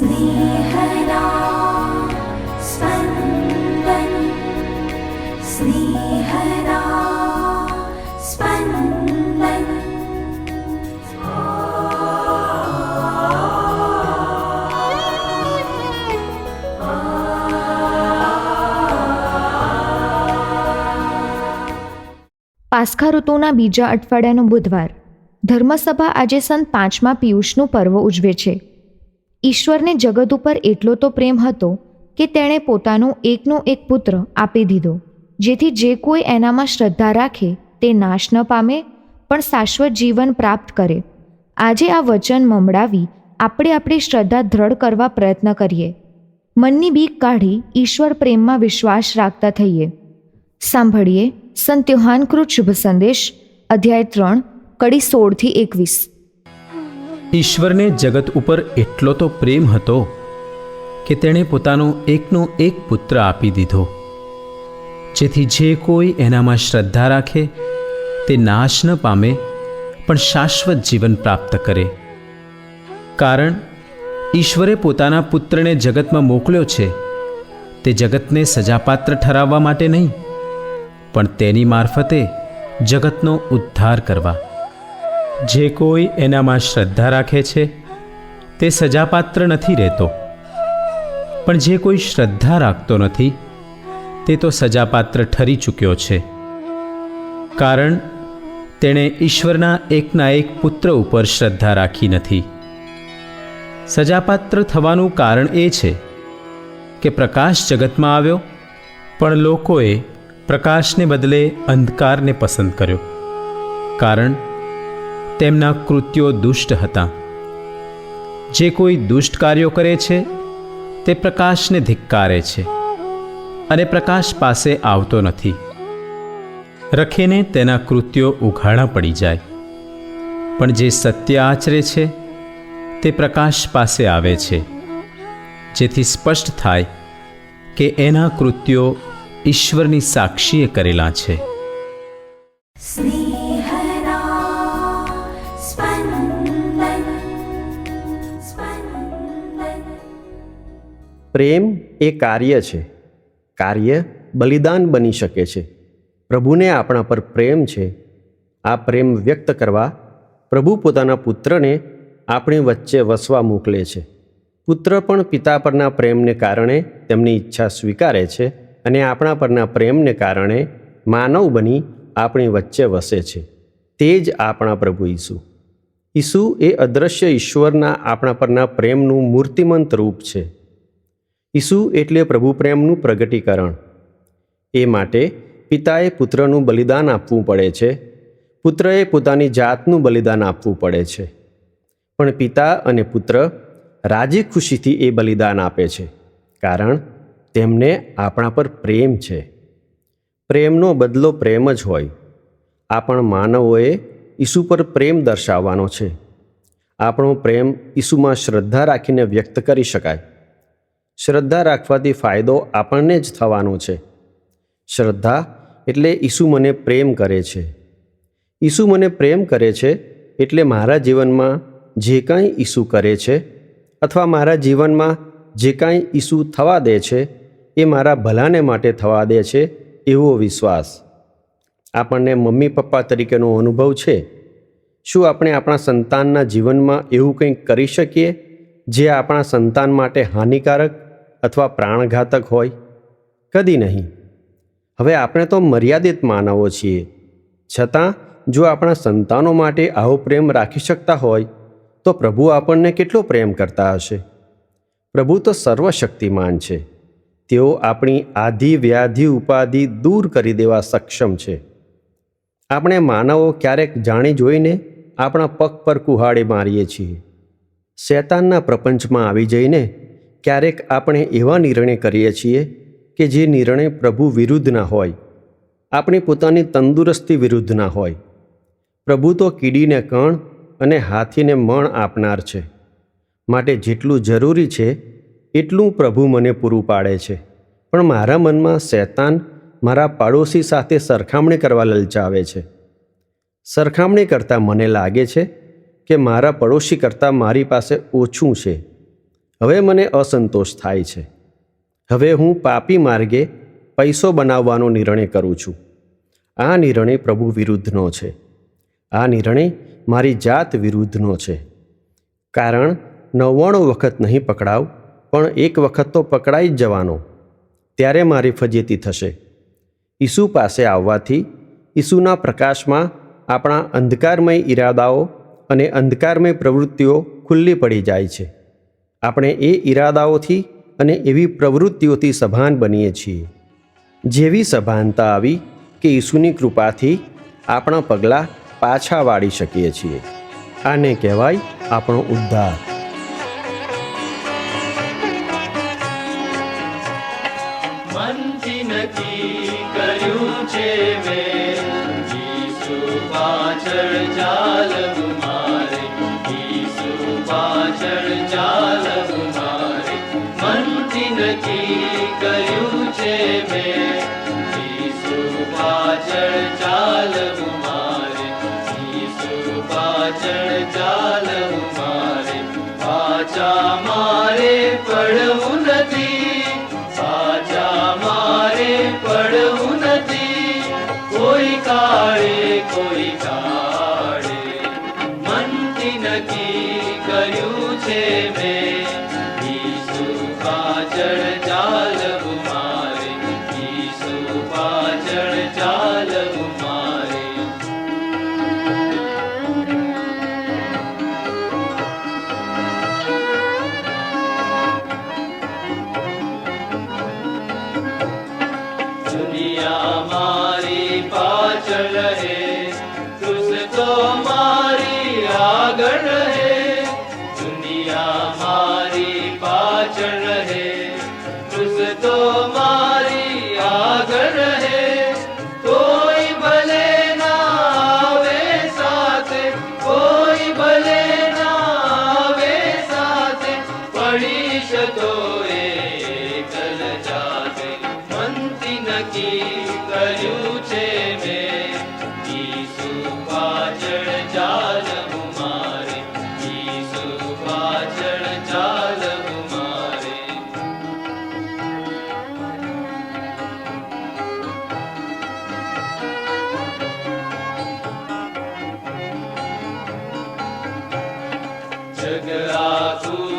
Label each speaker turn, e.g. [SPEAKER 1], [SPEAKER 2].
[SPEAKER 1] स्नेहदा स्पन्दन् स्नेहदा स्पन्दन्
[SPEAKER 2] પાસ્ખા ઋતુના બીજા અઠવાડિયાનો બુધવાર ધર્મસભા આજે સંત પાંચમા પિયુષનું પર્વ ઉજવે છે ઈશ્વરને જગત ઉપર એટલો તો પ્રેમ હતો કે તેણે પોતાનો એકનો એક પુત્ર આપી દીધો, જેથી જે કોઈ એનામાં શ્રદ્ધા રાખે તે નાશ ન પામે, પણ શાશ્વત જીવન પ્રાપ્ત કરે. આજે આ વચન મમડાવી આપણે આપણી શ્રદ્ધા દ્રઢ કરવા પ્રયત્ન કરીએ. મનની બીક કાઢી ઈશ્વર પ્રેમમાં વિશ્વાસ રાખતા થઈએ. સાંભળીએ સંત યુહાનકૃત શુભ સંદેશ, અધ્યાય ત્રણ, કડી સોળથી એકવીસ.
[SPEAKER 3] ઈશ્વરને જગત ઉપર એટલો તો પ્રેમ હતો કે તેણે પોતાનો એકનો એક પુત્ર આપી દીધો. જેથી જે કોઈ એનામાં શ્રદ્ધા રાખે, તે નાશ ન પામે, પણ શાશ્વત જીવન પ્રાપ્ત કરે. કારણ, ઈશ્વરે પોતાના પુત્રને જગતમાં મોકલ્યો છે. તે જગતને સજાપાત્ર ઠરાવવા માટે નહીં, પણ તેની મારફતે જગતનો ઉદ્ધાર કરવા. જે કોઈ એનામાં શ્રદ્ધા રાખે છે, તે સજાપાત્ર નથી રહેતો. પણ જે કોઈ શ્રદ્ધા રાખતો નથી, તે તો સજાપાત્ર ઠરી ચૂક્યો છે. કારણ, તેણે ઈશ્વરના એકના એક પુત્ર ઉપર શ્રદ્ધા રાખી નથી. સજાપાત્ર થવાનું કારણ એ છે કે પ્રકાશ જગતમાં આવ્યો, પણ લોકોએ પ્રકાશને બદલે અંધકારને પસંદ કર્યો. કારણ તેમના કૃત્યો દુષ્ટ હતા. જે કોઈ દુષ્ટ કાર્યો કરે છે, તે પ્રકાશને ધિક્કારે છે અને પ્રકાશ પાસે આવતો નથી. રખીને તેના કૃત્યો ઉઘાડા પડી જાય. પણ જે સત્ય આચરે છે, તે પ્રકાશ પાસે આવે છે. જેથી સ્પષ્ટ થાય કે એના કૃત્યો ઈશ્વરની સાક્ષીએ કરેલા છે.
[SPEAKER 4] પ્રેમ એ કાર્ય છે. કાર્ય બલિદાન બની શકે છે. પ્રભુને આપણા પર પ્રેમ છે. આ પ્રેમ વ્યક્ત કરવા પ્રભુ પોતાના પુત્રને આપણી વચ્ચે વસવા મોકલે છે. પુત્ર પણ પિતા પરના પ્રેમને કારણે તેમની ઈચ્છા સ્વીકારે છે અને આપણા પરના પ્રેમને કારણે માનવ બની આપણી વચ્ચે વસે છે. તે જ આપણા પ્રભુ ઈસુ. ઈસુ એ અદૃશ્ય ઈશ્વરના આપણા પરના પ્રેમનું મૂર્તિમંત રૂપ છે. ઈસુ એટલે પ્રભુ પ્રેમનું પ્રગટીકરણ. એ માટે પિતાએ પુત્રનું બલિદાન આપવું પડે છે. પુત્રએ પોતાની જાતનું બલિદાન આપવું પડે છે. પણ પિતા અને પુત્ર રાજી ખુશીથી એ બલિદાન આપે છે, કારણ તેમને આપણા પર પ્રેમ છે. પ્રેમનો બદલો પ્રેમ જ હોય. આપણ માનવોએ ઈસુ પર પ્રેમ દર્શાવવાનો છે. આપણો પ્રેમ ઈસુમાં શ્રદ્ધા રાખીને વ્યક્ત કરી શકાય. શ્રદ્ધા રાખવાથી ફાયદો આપણને જ થવાનો છે. શ્રદ્ધા એટલે ઈસુ મને પ્રેમ કરે છે. ઈસુ મને પ્રેમ કરે છે એટલે મારા જીવનમાં જે કાંઈ ઈસુ કરે છે અથવા મારા જીવનમાં જે કાંઈ ઈસુ થવા દે છે એ મારા ભલાને માટે થવા દે છે એવો વિશ્વાસ. આપણને મમ્મી પપ્પા તરીકેનો અનુભવ છે. શું આપણે આપણા સંતાનના જીવનમાં એવું કંઈક કરી શકીએ જે આપણા સંતાન માટે હાનિકારક અથવા પ્રાણઘાતક હોય? કદી નહીં. હવે આપણે તો મર્યાદિત માનવો છીએ. છતાં, જો આપણા સંતાનો માટે આવો પ્રેમ રાખી શકતા હોય, તો પ્રભુ આપણને કેટલો પ્રેમ કરતા હશે? પ્રભુ તો સર્વશક્તિમાન છે. તેઓ આપણી આધિ વ્યાધિ ઉપાધિ દૂર કરી દેવા સક્ષમ છે. આપણે માનવો ક્યારેક જાણી જોઈને આપણા પગ પર કુહાડી મારીએ છીએ. શેતાનના પ્રપંચમાં આવી જઈને ક્યારેક આપણે એવા નિર્ણય કરીએ છીએ કે જે નિર્ણય પ્રભુ વિરુદ્ધના હોય. આપણી પોતાની તંદુરસ્તી વિરુદ્ધના હોય. પ્રભુ તો કીડીને કણ અને હાથીને મણ આપનાર છે. માટે જેટલું જરૂરી છે, એટલું પ્રભુ મને પૂરું પાડે છે. પણ મારા મનમાં શૈતાન મારા પાડોશી સાથે સરખામણી કરવા લલચાવે છે. સરખામણી કરતાં મને લાગે છે કે મારા પડોશી કરતાં મારી પાસે ઓછું છે. હવે મને અસંતોષ થાય છે. હવે હું પાપી માર્ગે પૈસો બનાવવાનો નિર્ણય કરું છું. આ નિર્ણય પ્રભુ વિરુદ્ધનો છે. આ નિર્ણય મારી જાત વિરુદ્ધનો છે. કારણ નવ્વાણું વખત નહીં પકડાવ, પણ એક વખત તો પકડાઈ જ જવાનો. ત્યારે મારી ફજેતી થશે. ઈસુ પાસે આવવાથી ઈસુના પ્રકાશમાં આપણા અંધકારમય ઈરાદાઓ અને અંધકારમય પ્રવૃત્તિઓ ખુલ્લી પડી જાય છે. આપણે એ ઈરાદાઓથી અને એવી પ્રવૃત્તિઓથી સભાન બનીએ છીએ. જેવી સભાનતા આવી કે ઈસુની કૃપાથી આપણા પગલાં પાછા વાળી શકીએ છીએ. આને કહેવાય આપણો ઉદ્ધાર.
[SPEAKER 5] પાછળ ચાલવું પાછળ ચાલવું મારે મનથી નક્કી કર્યું છે મેં ઈસુ પાછળ ચાલવું મારે ઈસુ પાછળ ચાલવું મારે પાછા મારે પડવું જગ આખું